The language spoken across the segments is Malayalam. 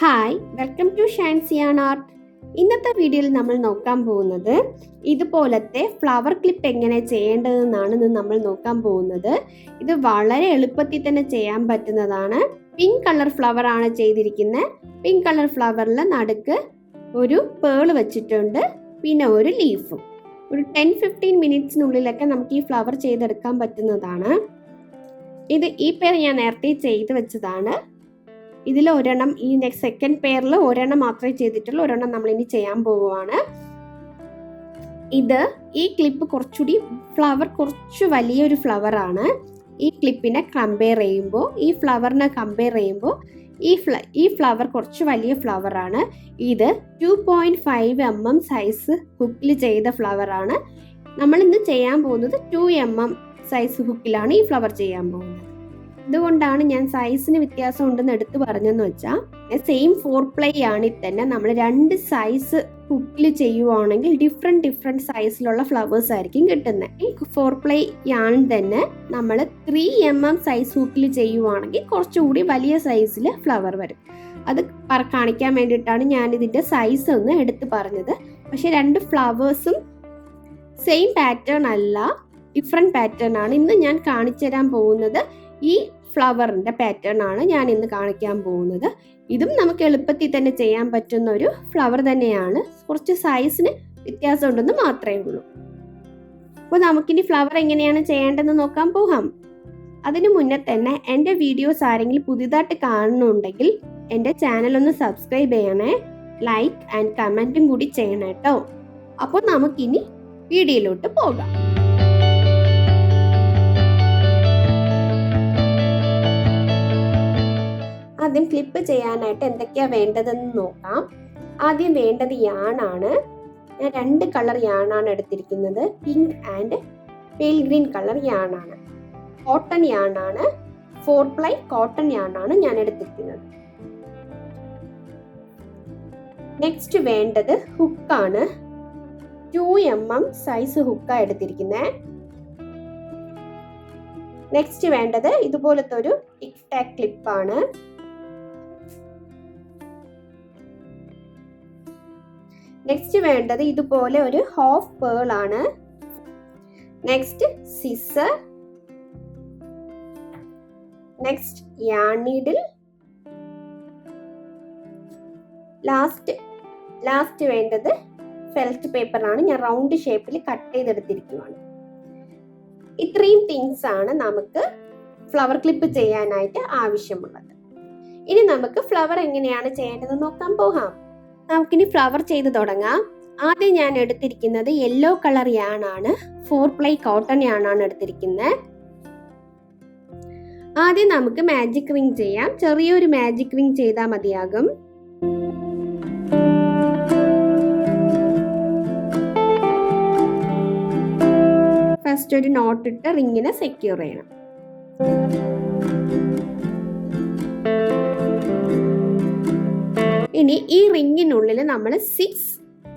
ഹായ് വെൽക്കം ടു ഷാൻസിയാൻ ആർട്ട് ഇന്നത്തെ വീഡിയോയിൽ നമ്മൾ നോക്കാൻ പോകുന്നത് ഇതുപോലത്തെ ഫ്ലവർ ക്ലിപ്പ് എങ്ങനെ ചെയ്യേണ്ടതെന്നാണ് ഇന്ന് നമ്മൾ നോക്കാൻ പോകുന്നത്. ഇത് വളരെ എളുപ്പത്തിൽ തന്നെ ചെയ്യാൻ പറ്റുന്നതാണ്. പിങ്ക് കളർ ഫ്ലവർ ആണ് ചെയ്തിരിക്കുന്നത് പിങ്ക് കളർ ഫ്ലവറിൽ നടുക്ക് ഒരു പേൾ വെച്ചിട്ടുണ്ട്. പിന്നെ ഒരു ലീഫും ഒരു ടെൻ ഫിഫ്റ്റീൻ മിനിറ്റ്സിനുള്ളിലൊക്കെ നമുക്ക് ഈ ഫ്ലവർ ചെയ്തെടുക്കാൻ പറ്റുന്നതാണ്. ഇത് ഈ പേര് ഞാൻ നേരത്തെ ചെയ്ത് വെച്ചതാണ്. ഇതിൽ ഒരെണ്ണം ഈ നെക്സ്റ്റ് സെക്കൻഡ് പെയറിൽ ഒരെണ്ണം മാത്രമേ ചെയ്തിട്ടുള്ളൂ. ഒരെണ്ണം നമ്മൾ ഇനി ചെയ്യാൻ പോവുകയാണ് ഇത് ഈ ക്ലിപ്പ് കുറച്ചുകൂടി ഫ്ലവർ കുറച്ച് വലിയൊരു ഫ്ലവറാണ് ഈ ക്ലിപ്പിനെ കമ്പയർ ചെയ്യുമ്പോൾ ഈ ഫ്ലവറിനെ കമ്പയർ ചെയ്യുമ്പോൾ ഈ ഫ്ല ഈ ഫ്ലവർ കുറച്ച് വലിയ ഫ്ലവറാണ് ഇത് two point five M M size ഹുക്കിൽ ചെയ്ത ഫ്ലവറാണ് ഇന്ന് ചെയ്യാൻ പോകുന്നത് ടു എം എം സൈസ് ഹുക്കിലാണ് ഈ ഫ്ലവർ ചെയ്യാൻ പോകുന്നത്. ഇതുകൊണ്ടാണ് ഞാൻ സൈസിന് വ്യത്യാസം ഉണ്ടെന്ന് എടുത്തു പറഞ്ഞെന്ന് വെച്ചാൽ സെയിം ഫോർ പ്ലേ ആണെങ്കിൽ തന്നെ. നമ്മൾ രണ്ട് സൈസ് കുക്കിൽ ചെയ്യുവാണെങ്കിൽ ഡിഫറെന്റ് ഡിഫറെന്റ് സൈസിലുള്ള ഫ്ലവേഴ്സ് ആയിരിക്കും കിട്ടുന്നത് ഈ ഫോർ പ്ലേ യാൺ തന്നെ. നമ്മൾ ത്രീ എം എം സൈസ് ഹുക്കിൽ ചെയ്യുവാണെങ്കിൽ കുറച്ചുകൂടി വലിയ സൈസിൽ ഫ്ലവർ വരും. അത് കാണിക്കാൻ വേണ്ടിയിട്ടാണ് ഞാൻ ഇതിന്റെ സൈസ് ഒന്ന് എടുത്തു പറഞ്ഞത്. പക്ഷെ രണ്ട് ഫ്ലവേഴ്സും സെയിം പാറ്റേൺ അല്ല ഡിഫറെന്റ് പാറ്റേൺ ആണ്. ഇന്ന് ഞാൻ കാണിച്ചു തരാൻ പോകുന്നത് ഈ ഫ്ലവറിന്റെ പാറ്റേൺ ആണ് ഞാൻ ഇന്ന് കാണിക്കാൻ പോകുന്നത്. ഇതും നമുക്ക് എളുപ്പത്തിൽ തന്നെ ചെയ്യാൻ പറ്റുന്ന ഒരു ഫ്ലവർ തന്നെയാണ്. കുറച്ച് സൈസിന് വ്യത്യാസം ഉണ്ടെന്ന് മാത്രമേ ഉള്ളൂ. അപ്പോൾ നമുക്കിനി ഫ്ലവർ എങ്ങനെയാണ് ചെയ്യേണ്ടതെന്ന് നോക്കാൻ പോകാം. അതിനു മുന്നേ തന്നെ എന്റെ വീഡിയോസ് ആരെങ്കിലും പുതിയതായിട്ട് കാണുന്നുണ്ടെങ്കിൽ എന്റെ ചാനൽ ഒന്ന് സബ്സ്ക്രൈബ് ചെയ്യണേ. ലൈക്ക് ആൻഡ് കമന്റും കൂടി ചെയ്യണം കേട്ടോ അപ്പോൾ നമുക്കിനി വീഡിയോയിലോട്ട് പോകാം. ആദ്യം ക്ലിപ്പ് ചെയ്യാനായിട്ട് എന്തൊക്കെയാണ് വേണ്ടതെന്ന് നോക്കാം. ആദ്യം വേണ്ടത് യാണാണ്. ഞാൻ രണ്ട് കളർ യാണാണ് എടുത്തിരിക്കുന്നത്. Pink and pale green colour യാണാണ്. Cotton യാണാണ്. ഫോർ പ്ലൈ കോട്ടൺ യാണാണ് ഞാൻ എടുത്തിരിക്കുന്നത്. നെക്സ്റ്റ് വേണ്ടത് ഹുക്കാണ് ടു എം എം സൈസ് ഹുക്കാണ് എടുത്തിരിക്കുന്നത് നെക്സ്റ്റ് വേണ്ടത് ഇതുപോലത്തെ ഒരു ടിക് ടാക് ക്ലിപ്പാണ് നെക്സ്റ്റ് വേണ്ടത് ഇതുപോലെ ഒരു ഹാഫ് പേൾ ആണ്. നെക്സ്റ്റ് സിസർ നെക്സ്റ്റ് യാണിഡിൽ ലാസ്റ്റ് ലാസ്റ്റ് വേണ്ടത് ഫെൽറ്റ് പേപ്പറാണ് ഞാൻ റൗണ്ട് ഷേപ്പിൽ കട്ട് ചെയ്തെടുത്തിരിക്കുകയാണ് ഇത്രയും തിങ്സ് ആണ് നമുക്ക് ഫ്ലവർ ക്ലിപ്പ് ചെയ്യാനായിട്ട് ആവശ്യമുള്ളത്. ഇനി നമുക്ക് ഫ്ലവർ എങ്ങനെയാണ് ചെയ്യേണ്ടത് നോക്കാൻ പോകാം. നമുക്കിനി ഫ്ലവർ ചെയ്ത് തുടങ്ങാം. ആദ്യം ഞാൻ എടുത്തിരിക്കുന്നത് യെല്ലോ കളർ യാണാണ്. ഫോർ പ്ലൈ കോട്ടൺ യാണാണ് എടുത്തിരിക്കുന്നത്. ആദ്യം നമുക്ക് മാജിക് റിംഗ് ചെയ്യാം. ചെറിയൊരു മാജിക് റിംഗ് ചെയ്താൽ മതിയാകും. ഫസ്റ്റ് ഒരു നോട്ടിട്ട് റിങ്ങിനെ സെക്യൂർ ചെയ്യണം. ഇനി ഈ റിങ്ങിനുള്ളിൽ നമ്മൾ സിക്സ്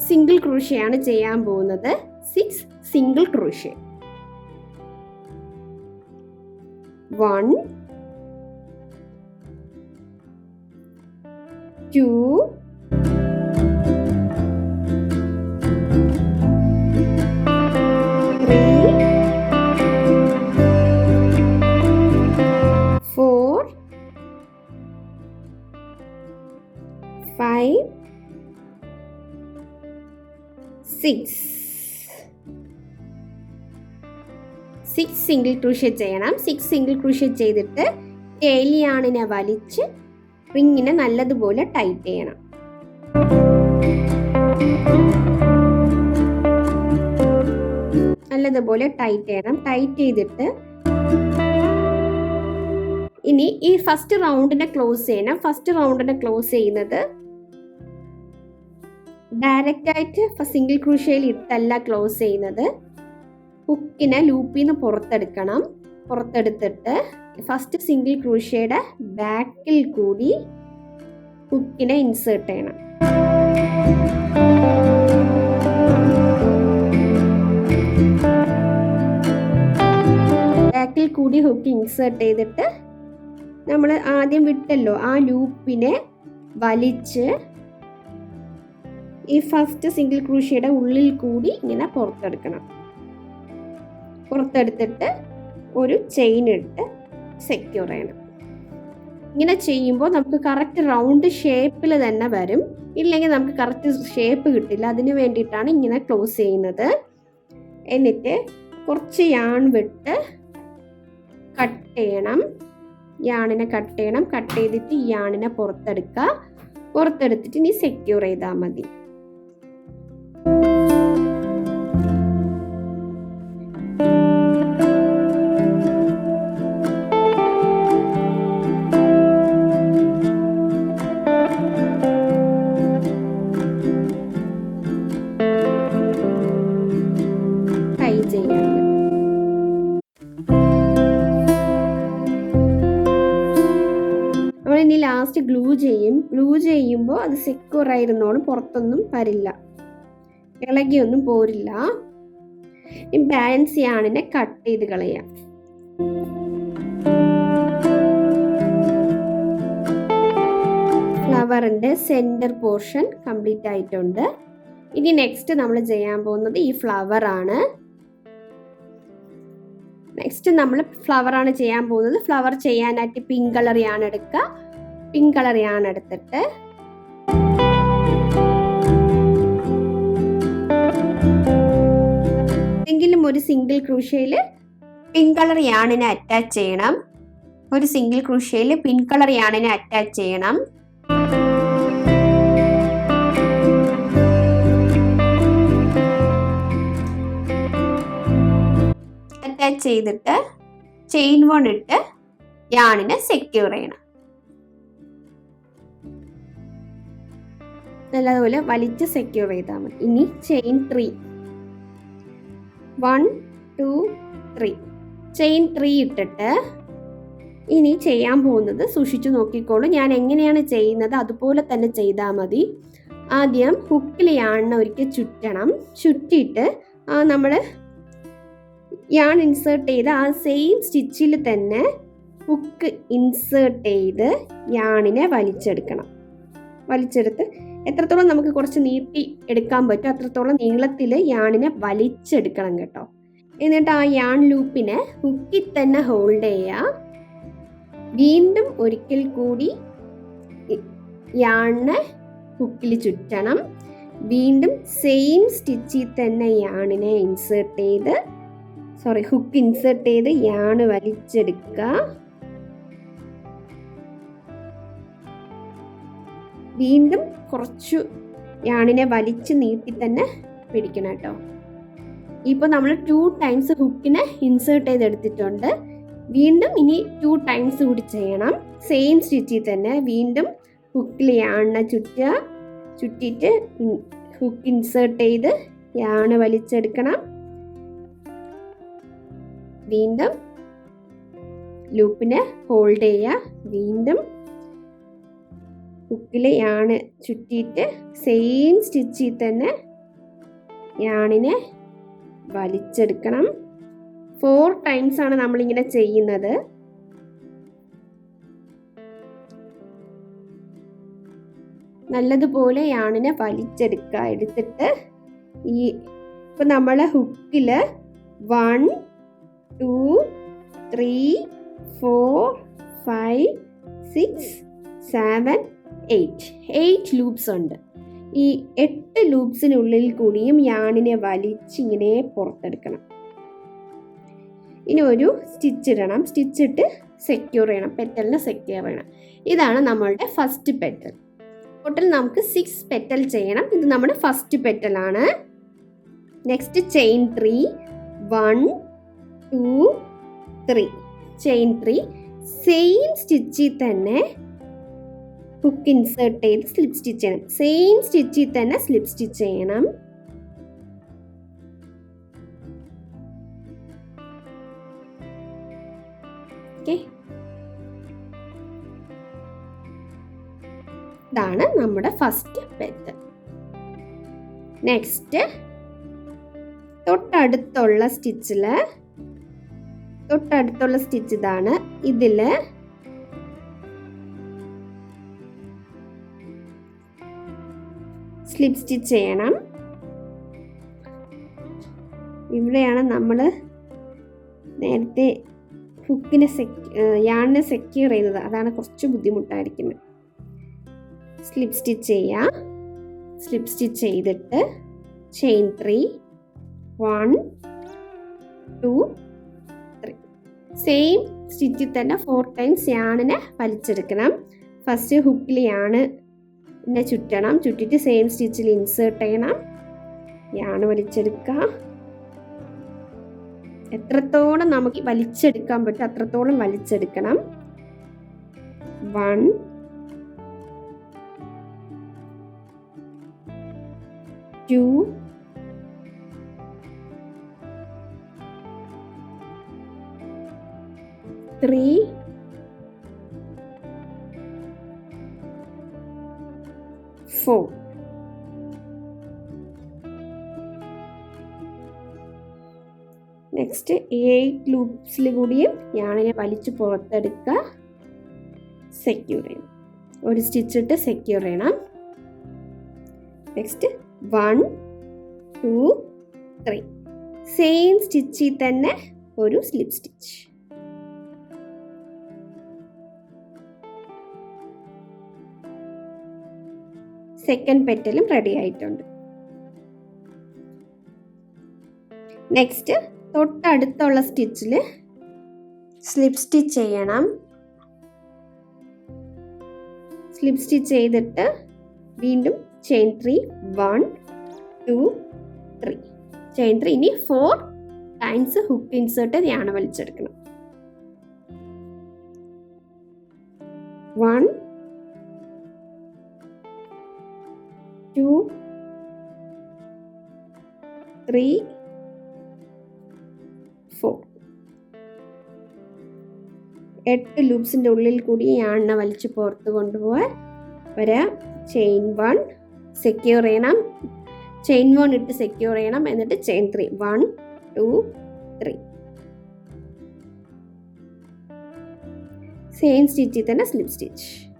സിംഗിൾ ക്രൂഷ്യയാണ് ചെയ്യാൻ പോകുന്നത്. Six single crochet one two six. Six single crochet ചെയ്യണം. സിക്സ് സിംഗിൾ ക്രൂഷ്യ ചെയ്തിട്ട് ടേലിയാണിനെ വലിച്ച് റിങ്ങിനെ നല്ലതുപോലെ ടൈറ്റ് ചെയ്യണം. നല്ലതുപോലെ ടൈറ്റ് ചെയ്യണം. ടൈറ്റ് ചെയ്തിട്ട് ഇനി ഈ ഫസ്റ്റ് റൗണ്ടിനെ ക്ലോസ് ചെയ്യണം. ഫസ്റ്റ് റൗണ്ടിനെ ക്ലോസ് ചെയ്യുന്നത് ഡയറക്റ്റ് ആയിട്ട് സിംഗിൾ ക്രൂഷ്യയിൽ ഇട്ടല്ല ക്ലോസ് ചെയ്യുന്നത്. ഹുക്കിനെ ലൂപ്പിൽ നിന്ന് പുറത്തെടുക്കണം. പുറത്തെടുത്തിട്ട് ഫസ്റ്റ് സിംഗിൾ ക്രൂഷ്യയുടെ ബാക്കിൽ കൂടി ഹുക്കിനെ ഇൻസേർട്ട് ചെയ്യണം. ബാക്കിൽ കൂടി ഹുക്ക് ഇൻസേർട്ട് ചെയ്തിട്ട് നമ്മൾ ആദ്യം വിട്ടല്ലോ ആ ലൂപ്പിനെ വലിച്ച് ഈ ഫസ്റ്റ് സിംഗിൾ ക്രൂഷ്യയുടെ ഉള്ളിൽ കൂടി ഇങ്ങനെ പുറത്തെടുക്കണം. പുറത്തെടുത്തിട്ട് ഒരു ചെയിൻ ഇട്ട് സെക്യൂർ ചെയ്യണം. ഇങ്ങനെ ചെയ്യുമ്പോൾ നമുക്ക് കറക്റ്റ് റൗണ്ട് ഷേപ്പിൽ തന്നെ വരും. ഇല്ലെങ്കിൽ നമുക്ക് കറക്റ്റ് ഷേപ്പ് കിട്ടില്ല. അതിന് വേണ്ടിയിട്ടാണ് ഇങ്ങനെ ക്ലോസ് ചെയ്യുന്നത്. എന്നിട്ട് കുറച്ച് യാൺ വിട്ട് കട്ട് ചെയ്യണം. യാണിനെ കട്ട് ചെയ്യണം. കട്ട് ചെയ്തിട്ട് ഈ യാണിനെ പുറത്തെടുക്കുക. പുറത്തെടുത്തിട്ട് ഇനി സെക്യൂർ ചെയ്താൽ മതി. ലാസ്റ്റ് ഗ്ലൂ ചെയ്യും. ഗ്ലൂ ചെയ്യുമ്പോൾ അത് സെക്യൂർ ആയിരുന്നോളും പുറത്തൊന്നും വരില്ല. ഇളകിയൊന്നും പോരില്ല. ഈ ബാലൻസ് യാണിനെ കട്ട് ചെയ്ത് കളയാം. ഫ്ലവറിന്റെ സെന്റർ പോർഷൻ കംപ്ലീറ്റ് ആയിട്ടുണ്ട്. ഇനി നെക്സ്റ്റ് നമ്മൾ ചെയ്യാൻ പോകുന്നത് ഈ ഫ്ലവർ ആണ്. നെക്സ്റ്റ് നമ്മൾ ഫ്ലവർ ആണ് ചെയ്യാൻ പോകുന്നത്. ഫ്ലവർ ചെയ്യാനായിട്ട് പിങ്ക് കളർ ആണ് എടുക്കുക. പിങ്ക് കളർ ആണ് എടുത്തിട്ട് ഒരു സിംഗിൾ ക്രൂഷ്യയിൽ പിങ്ക് കളർ യാണിനെ അറ്റാച്ച് ചെയ്യണം. ഒരു സിംഗിൾ ക്രൂഷ്യയിൽ പിങ്ക് കളർ യാണിനെ അറ്റാച്ച് ചെയ്യണം. അറ്റാച്ച് ചെയ്തിട്ട് ചെയിൻ വൺ ഇട്ട് യാണിനെ സെക്യൂർ ചെയ്യണം. നല്ലതുപോലെ വലിച്ച് സെക്യൂർ ചെയ്താൽ മതി. ഇനി chain three one two three chain three ഇട്ടിട്ട് ഇനി ചെയ്യാൻ പോകുന്നത് സൂക്ഷിച്ചു നോക്കിക്കോളൂ. ഞാൻ എങ്ങനെയാണ് ചെയ്യുന്നത്? അതുപോലെ തന്നെ ചെയ്താൽ മതി. ആദ്യം ഹുക്കിൽ യാണിനെ ഒരിക്കൽ ചുറ്റണം. ചുറ്റിയിട്ട് നമ്മൾ യാൺ ഇൻസേർട്ട് ചെയ്ത് ആ സെയിം സ്റ്റിച്ചിൽ തന്നെ ഹുക്ക് ഇൻസേർട്ട് ചെയ്ത് യാണിനെ വലിച്ചെടുക്കണം. വലിച്ചെടുത്ത് എത്രത്തോളം നമുക്ക് കുറച്ച് നീട്ടി എടുക്കാൻ പറ്റും അത്രത്തോളം നീളത്തിൽ യാണിനെ വലിച്ചെടുക്കണം കേട്ടോ. എന്നിട്ട് ആ യാൺ ലൂപ്പിനെ ഹുക്കിൽ തന്നെ ഹോൾഡ് ചെയ്യുക വീണ്ടും ഒരിക്കൽ കൂടി യാണിനെ ഹുക്കിൽ ചുറ്റണം. വീണ്ടും സെയിം സ്റ്റിച്ചിൽ തന്നെ യാണിനെ ഇൻസേർട്ട് ചെയ്ത് സോറി ഹുക്ക് ഇൻസേർട്ട് ചെയ്ത് യാണ് വലിച്ചെടുക്കുക വീണ്ടും കുറച്ചു യാണിനെ വലിച്ച് നീട്ടി തന്നെ പിടിക്കണം കേട്ടോ. ഇപ്പോൾ നമ്മൾ ടു ടൈംസ് ഹുക്കിനെ ഇൻസേർട്ട് ചെയ്തെടുത്തിട്ടുണ്ട്. വീണ്ടും ഇനി ടു ടൈംസ് കൂടി ചെയ്യണം. സെയിം സ്റ്റിച്ചിൽ തന്നെ വീണ്ടും ഹുക്കിൽ യാണിനെ ചുറ്റുക. ചുറ്റിയിട്ട് ഹുക്ക് ഇൻസേർട്ട് ചെയ്ത് യാണ് വലിച്ചെടുക്കണം. വീണ്ടും ലൂപ്പിനെ ഹോൾഡ് ചെയ്യുക. വീണ്ടും ഹുക്കിൽ യാണ് ചുറ്റിയിട്ട് സെയിം സ്റ്റിച്ചിൽ തന്നെ യാണിനെ വലിച്ചെടുക്കണം. ഫോർ ടൈംസ് ആണ് നമ്മളിങ്ങനെ ചെയ്യുന്നത്. നല്ലതുപോലെ യാണിനെ വലിച്ചെടുക്കുക. എടുത്തിട്ട് ഈ ഇപ്പം നമ്മൾ ഹുക്കിൽ one two three four five six seven eight eight loops ഉണ്ട്. ഈ എട്ട് ലൂപ്സിനുള്ളിൽ കൂടിയും യാണിനെ വലിച്ചിങ്ങനെ പുറത്തെടുക്കണം. ഇനി ഒരു സ്റ്റിച്ച് ഇടണം. സ്റ്റിച്ച് ഇട്ട് സെക്യൂർ ചെയ്യണം. പെറ്റലിനെ സെക്യൂർ ചെയ്യണം. ഇതാണ് നമ്മളുടെ ഫസ്റ്റ് പെറ്റൽ ടോട്ടൽ നമുക്ക് സിക്സ് പെറ്റൽ ചെയ്യണം. ഇത് നമ്മുടെ first പെറ്റലാണ് next chain three one two three chain three same സ്റ്റിച്ചിൽ തന്നെ ഹുക്ക് ഇൻസേർട്ട് ചെയ്ത് സ്ലിപ്പ് സ്റ്റിച്ച് ചെയ്യണം. സെയിം സ്റ്റിച്ചിൽ തന്നെ സ്ലിപ്പ് സ്റ്റിച്ച് ചെയ്യണം. ഇതാണ് നമ്മുടെ ഫസ്റ്റ് പെറ്റ് നെക്സ്റ്റ് തൊട്ടടുത്തുള്ള സ്റ്റിച്ചിൽ തൊട്ടടുത്തുള്ള സ്റ്റിച്ച് ഇതാണ് ഇതിൽ സ്ലിപ്പ് സ്റ്റിച്ച് ചെയ്യണം. ഇവിടെയാണ് നമ്മൾ നേരത്തെ ഹുക്കിനെ സെക് യാണിനെ സെക്യൂർ ചെയ്യുന്നത്. അതാണ് കുറച്ച് ബുദ്ധിമുട്ടായിരിക്കുന്നത്. സ്ലിപ്പ് സ്റ്റിച്ച് ചെയ്യാം. സ്ലിപ്പ് സ്റ്റിച്ച് ചെയ്തിട്ട് chain three one two three same സ്റ്റിച്ചിൽ തന്നെ ഫോർ ടൈംസ് യാണിനെ വലിച്ചെടുക്കണം. ഫസ്റ്റ് ഹുക്കിൽ യാണ് ചുറ്റണം. ചുറ്റിട്ട് സെയിം സ്റ്റിച്ചിൽ ഇൻസേർട്ട് ചെയ്യണം. യാണ് വലിച്ചെടുക്കുക. എത്രത്തോളം നമുക്ക് വലിച്ചെടുക്കാൻ പറ്റും അത്രത്തോളം വലിച്ചെടുക്കണം. One two three next eight ലൂപ്സിൽ കൂടിയും യാണിനെ വലിച്ചു പുറത്തെടുക്കുക സെക്യൂർ ചെയ്യണം. ഒരു സ്റ്റിച്ച് ഇട്ട് സെക്യൂർ ചെയ്യണം. Next one two three same സ്റ്റിച്ചിൽ തന്നെ ഒരു സ്ലിപ്പ് സ്റ്റിച്ച് സെക്കൻഡ് പെറ്റലും റെഡി ആയിട്ടുണ്ട്. നെക്സ്റ്റ് തൊട്ടടുത്തുള്ള സ്റ്റിച്ചിൽ സ്ലിപ്പ് സ്റ്റിച്ച് ചെയ്യണം. സ്ലിപ്പ് സ്റ്റിച്ച് ചെയ്തിട്ട് വീണ്ടും chain three one two three. Chain three ഇനി ഫോർ ടൈംസ് ഹുക്ക് ഇൻസേർട്ട് ധ്യാന വലിച്ചെടുക്കണം. വൺ ടു ത്രീ എട്ട് ലൂപ്സിന്റെ ഉള്ളിൽ കൂടി ഈ എണ്ണ വലിച്ച് പുറത്ത് കൊണ്ടുപോകാൻ വരാം ചെയിൻ വൺ സെക്യൂർ ചെയ്യണം. ചെയിൻ വൺ ഇട്ട് സെക്യൂർ ചെയ്യണം. എന്നിട്ട് chain three. One two three. Same സ്റ്റിച്ചിൽ തന്നെ സ്ലിപ്പ് സ്റ്റിച്ച്.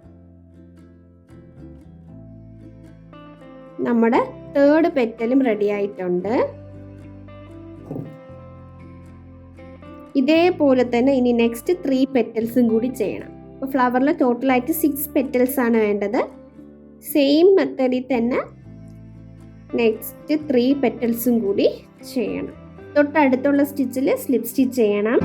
നമ്മുടെ തേർഡ് പെറ്റലും റെഡി ആയിട്ടുണ്ട്. ഇതേപോലെ തന്നെ ഇനി നെക്സ്റ്റ് ത്രീ പെറ്റൽസും കൂടി ചെയ്യണം. അപ്പോൾ ഫ്ലവറിൽ ടോട്ടലായിട്ട് സിക്സ് പെറ്റൽസ് ആണ് വേണ്ടത്. സെയിം മെത്തേഡിൽ തന്നെ നെക്സ്റ്റ് ത്രീ പെറ്റൽസും കൂടി ചെയ്യണം. തൊട്ടടുത്തുള്ള സ്റ്റിച്ചിൽ സ്ലിപ്പ് സ്റ്റിച്ച് ചെയ്യണം.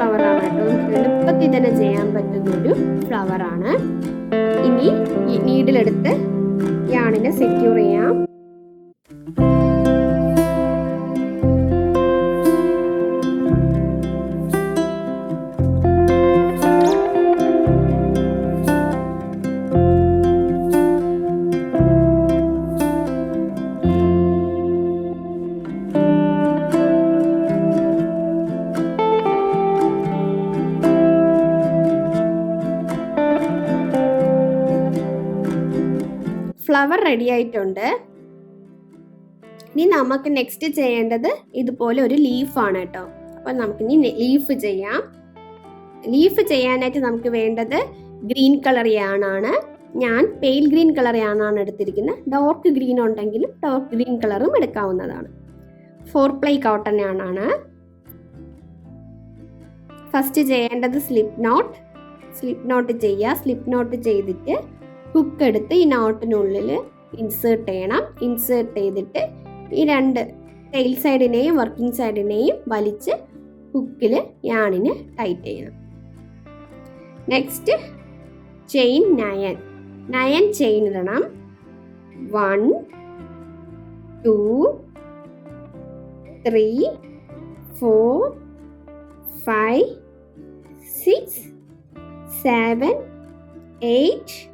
ഫ്ലവർ കേട്ടോ. എളുപ്പത്തിൽ തന്നെ ചെയ്യാൻ പറ്റുന്ന ഒരു ഫ്ലവർ ആണ്. ഇനി നീഡിലെടുത്ത് യാണിനെ സെക്യൂർ ചെയ്യാം. റെഡി ആയിട്ടുണ്ട്. ഇനി നമുക്ക് നെക്സ്റ്റ് ചെയ്യേണ്ടത് ഇതുപോലെ ഒരു ലീഫാണ് കേട്ടോ. നമുക്ക് ഇനി ലീഫ് ചെയ്യാം. ലീഫ് ചെയ്യാനായിട്ട് നമുക്ക് വേണ്ടത് ഗ്രീൻ കളർ യാണാണ് ഞാൻ പെയിൽ ഗ്രീൻ കളർ യാണാണ് എടുത്തിരിക്കുന്നത്. ഡാർക്ക് ഗ്രീൻ ഉണ്ടെങ്കിലും ഡാർക്ക് ഗ്രീൻ കളറും എടുക്കാവുന്നതാണ്. ഫോർ പ്ലൈ കോട്ടൺ യാണാണ് ഫസ്റ്റ് ചെയ്യേണ്ടത് സ്ലിപ്പ് നോട്ട് സ്ലിപ്പ് നോട്ട് ചെയ്യുക. സ്ലിപ്പ് നോട്ട് ചെയ്തിട്ട് ഹുക്ക് എടുത്ത് ഈ നോട്ടിനുള്ളിൽ ഇൻസേർട്ട് ചെയ്യണം. ഇൻസേർട്ട് ചെയ്തിട്ട് ഈ രണ്ട് ടെയിൽ സൈഡിനെയും വർക്കിംഗ് സൈഡിനെയും വലിച്ച് ഹുക്കിൽ യാണിന് ടൈറ്റ് ചെയ്യണം. Next chain nine nine chain ഇടണം. One two three four five six seven eight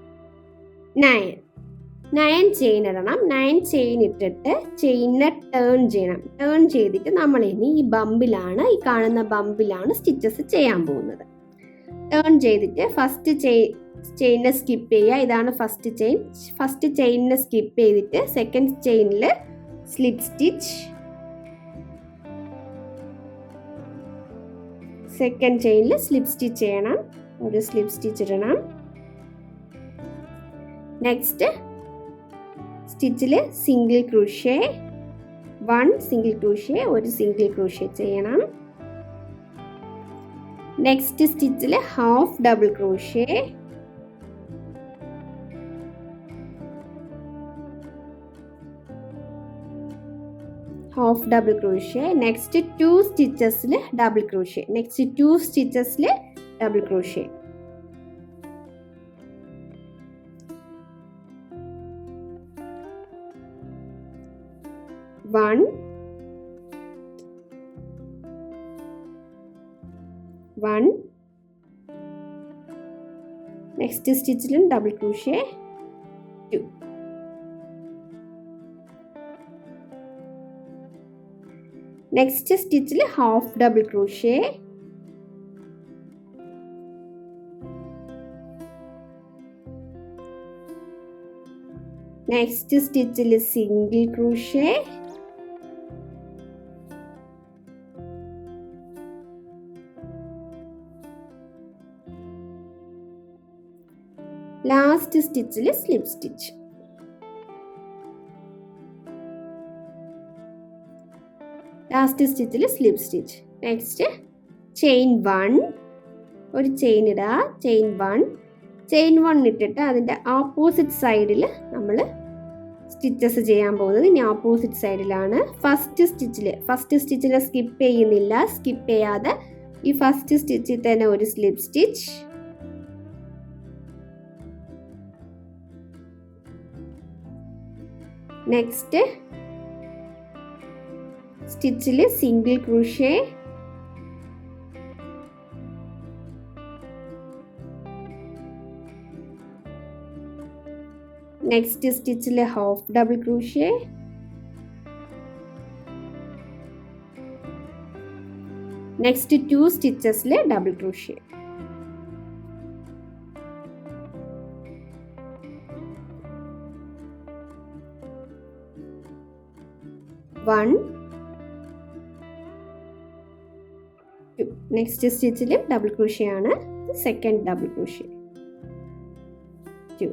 nine nine chain ഇടണം. നയൻ ചെയിൻ ഇട്ടിട്ട് ചെയിനെ ടേൺ ചെയ്യണം. ടേൺ ചെയ്തിട്ട് നമ്മൾ ഇനി ഈ ബമ്പിലാണ് ഈ കാണുന്ന ബമ്പിലാണ് സ്റ്റിച്ചസ് ചെയ്യാൻ പോകുന്നത്. ടേൺ ചെയ്തിട്ട് ഫസ്റ്റ് ചെയിൻ ചെയിനെ സ്കിപ്പ് ചെയ്യുക. ഇതാണ് ഫസ്റ്റ് ചെയിൻ ഫസ്റ്റ് ചെയിനിനെ സ്കിപ്പ് ചെയ്തിട്ട് സെക്കൻഡ് ചെയിനിൽ സ്ലിപ്പ് സ്റ്റിച്ച് സെക്കൻഡ് ചെയിനിൽ സ്ലിപ്പ് സ്റ്റിച്ച് ചെയ്യണം. ഒരു സ്ലിപ്പ് സ്റ്റിച്ച് ഇടണം. Next സ്റ്റിച്ചിൽ single crochet one single crochet ഒരു സിംഗിൾ ക്രൂഷ്യ ചെയ്യണം. Next സ്റ്റിച്ചിൽ half double crochet half double crochet next two സ്റ്റിച്ചസിൽ double crochet next two സ്റ്റിച്ചസിൽ double crochet one. One. Next സ്റ്റിച്ചിലും double crochet two next സ്റ്റിച്ചിൽ ഹാഫ് ഡബിൾ ക്രൂഷ്യ നെക്സ്റ്റ് സ്റ്റിച്ചിൽ സിംഗിൾ ക്രൂഷ്യ ലാസ്റ്റ് സ്റ്റിച്ചിൽ slip stitch. Last സ്റ്റിച്ചിൽ slip stitch. Next chain one. ഒരു ചെയിൻ ഇടുക ചെയിൻ വൺ. ചെയിൻ വൺ ഇട്ടിട്ട് അതിന്റെ ഓപ്പോസിറ്റ് സൈഡിൽ നമ്മൾ സ്റ്റിച്ചസ് ചെയ്യാൻ പോകുന്നത് ഇനി ഓപ്പോസിറ്റ് സൈഡിലാണ്. ഫസ്റ്റ് സ്റ്റിച്ചിൽ ഫസ്റ്റ് സ്റ്റിച്ചിൽ സ്കിപ്പ് ചെയ്യുന്നില്ല. സ്കിപ്പ് ചെയ്യാതെ ഈ ഫസ്റ്റ് സ്റ്റിച്ചിൽ തന്നെ ഒരു സ്ലിപ്പ് സ്റ്റിച്ച്. നെക്സ്റ്റ് സ്റ്റിച്ചിൽ single crochet next സ്റ്റിച്ചിൽ half double crochet next two സ്റ്റിച്ചസിൽ double crochet one. Two next സ്റ്റിച്ചിൽ double crochet ആണ്. Second double crochet two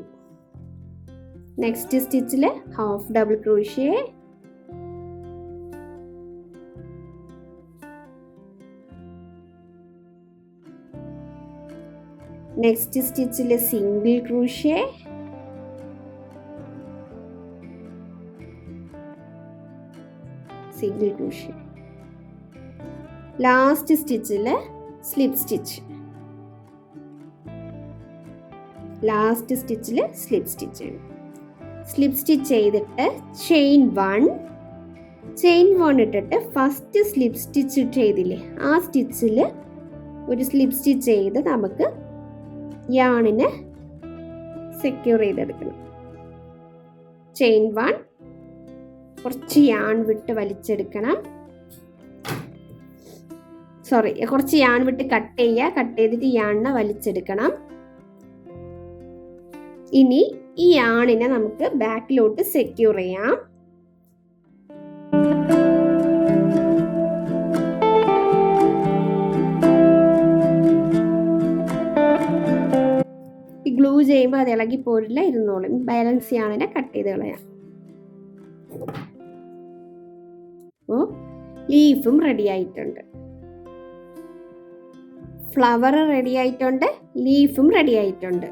next സ്റ്റിച്ചിൽ half double crochet next സ്റ്റിച്ചിൽ single crochet single crochet last സ്റ്റിച്ചിൽ slip stitch last സ്റ്റിച്ചിൽ സ്ലിപ്പ് സ്റ്റിച്ച് സ്ലിപ്പ് സ്റ്റിച്ച് ചെയ്തിട്ട് ചെയിൻ വൺ ചെയിൻ വൺ ഇട്ടിട്ട് ഫസ്റ്റ് സ്ലിപ്പ് സ്റ്റിച്ച് ചെയ്തില്ലേ? ആ സ്റ്റിച്ചിൽ ഒരു സ്ലിപ്പ് സ്റ്റിച്ച് ചെയ്ത് നമുക്ക് യാണിനെ സെക്യൂർ ചെയ്തെടുക്കണം. ചെയിൻ വൺ കുറച്ച് യാൺ വിട്ട് വലിച്ചെടുക്കണം. സോറി കുറച്ച് യാൺ വിട്ട് കട്ട് ചെയ്യുക. കട്ട് ചെയ്തിട്ട് യാണിനെ വലിച്ചെടുക്കണം. ഇനി ഈ യാണിനെ നമുക്ക് ബാക്കിലോട്ട് സെക്യൂർ ചെയ്യാം. ഗ്ലൂ ചെയ്യുമ്പോൾ അത് ഇളകി പോരില്ല ഇരുന്നോളും. ബാലൻസ് ചെയ്യാണിനെ കട്ട് ചെയ്ത് കളയാം. ലീഫും റെഡി ആയിട്ടുണ്ട്. ഫ്ലവർ റെഡി ആയിട്ടുണ്ട് ലീഫും റെഡി ആയിട്ടുണ്ട്.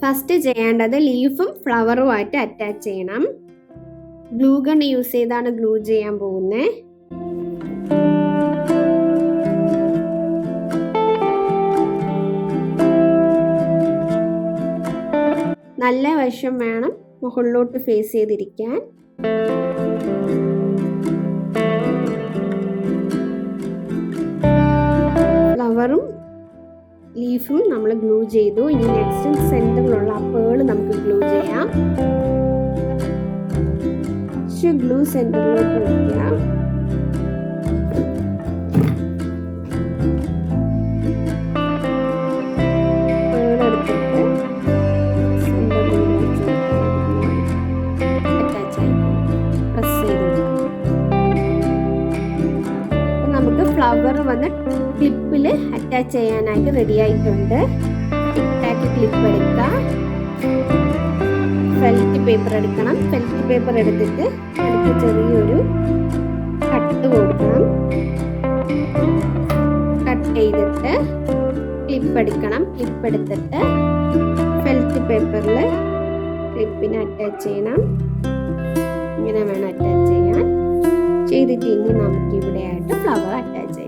ഫസ്റ്റ് ചെയ്യേണ്ടത് ലീഫും ഫ്ലവറുമായിട്ട് അറ്റാച്ച് ചെയ്യണം. ഗ്ലൂ ഗൺ യൂസ് ചെയ്താണ് ഗ്ലൂ ചെയ്യാൻ പോകുന്നത് നല്ല വശം വേണം മുകളിലോട്ട് ഫേസ് ചെയ്തിരിക്കാൻ. ഫ്ലവറും ലീഫും നമ്മൾ ഗ്ലൂ ചെയ്തു. ഇനി നെക്സ്റ്റ് സെന്ററിലുള്ള ആ പേൾ നമുക്ക് ഗ്ലൂ ചെയ്യാം. ഗ്ലൂ സെന്ററിലേക്ക് വയ്ക്കാം ഫ്ലവർ വന്ന് ക്ലിപ്പിൽ അറ്റാച്ച് ചെയ്യാനായിട്ട് റെഡി ആയിട്ടുണ്ട്. ടിക്ടാക്ക് ക്ലിപ്പ് എടുക്കാം. ഫെൽറ്റ് പേപ്പർ എടുക്കണം. ഫെൽറ്റ് പേപ്പർ എടുത്തിട്ട് അടുത്ത് ചെറിയൊരു കട്ട് കൊടുക്കണം. കട്ട് ചെയ്തിട്ട് ക്ലിപ്പ് എടുക്കണം. ക്ലിപ്പ് എടുത്തിട്ട് ഫെൽറ്റ് പേപ്പറിൽ ക്ലിപ്പിനെ അറ്റാച്ച് ചെയ്യണം. ഇങ്ങനെ വേണം അറ്റാച്ച് ചെയ്യാൻ. ചെയ്തിട്ട് ഇനി നമുക്ക് ഇവിടെ ആയിട്ട് ഫ്ലവർ അറ്റാച്ച് ചെയ്യാം.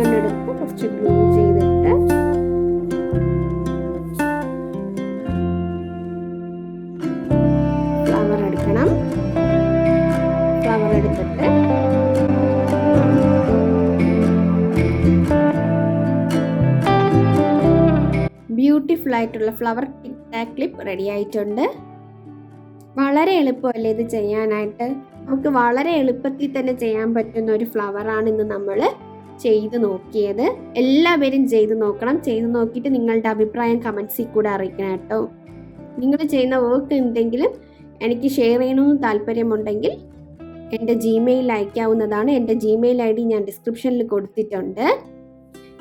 എടുത്ത് കുറച്ച് ഗ്ലൂ ചെയ്തിട്ട്. ഫ്ലവർ എടുക്കണം. ഫ്ലവർ എടുത്തിട്ട്. ബ്യൂട്ടിഫുൾ ആയിട്ടുള്ള ഫ്ലവർ ടിക്ടാക് ക്ലിപ്പ് റെഡി ആയിട്ടുണ്ട്. വളരെ എളുപ്പമല്ലേ ഇത് ചെയ്യാനായിട്ട്? നമുക്ക് വളരെ എളുപ്പത്തിൽ തന്നെ ചെയ്യാൻ പറ്റുന്ന ഒരു ഫ്ലവറാണ് ഇന്ന് നമ്മൾ ചെയ്ത് നോക്കിയത്. എല്ലാവരും ചെയ്ത് നോക്കണം. ചെയ്ത് നോക്കിയിട്ട് നിങ്ങളുടെ അഭിപ്രായം കമൻസിൽ കൂടെ അറിയിക്കണം കേട്ടോ. നിങ്ങൾ ചെയ്യുന്ന വർക്ക് ഉണ്ടെങ്കിലും എനിക്ക് ഷെയർ ചെയ്യണമെന്ന് താല്പര്യമുണ്ടെങ്കിൽ എന്റെ ജിമെയിൽ അയക്കാവുന്നതാണ്. എന്റെ ജിമെയിൽ ഐ ഡി ഞാൻ ഡിസ്ക്രിപ്ഷനിൽ കൊടുത്തിട്ടുണ്ട്.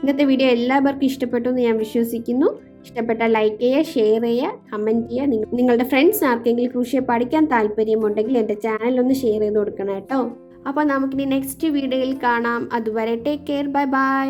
ഇന്നത്തെ വീഡിയോ എല്ലാവർക്കും ഇഷ്ടപ്പെട്ടു എന്ന് ഞാൻ വിശ്വസിക്കുന്നു. ഇഷ്ടപ്പെട്ട ലൈക്ക് ചെയ്യുക ഷെയർ ചെയ്യുക കമന്റ് ചെയ്യുക. നിങ്ങളുടെ ഫ്രണ്ട്സ് ആർക്കെങ്കിലും കൃഷിയെ പഠിക്കാൻ താല്പര്യമുണ്ടെങ്കിൽ എന്റെ ചാനൽ ഒന്ന് ഷെയർ ചെയ്ത് കൊടുക്കണം കേട്ടോ. അപ്പോൾ നമുക്കിനി നെക്സ്റ്റ് വീഡിയോയിൽ കാണാം. അതുവരെ ടേക്ക് കെയർ ബൈ ബൈ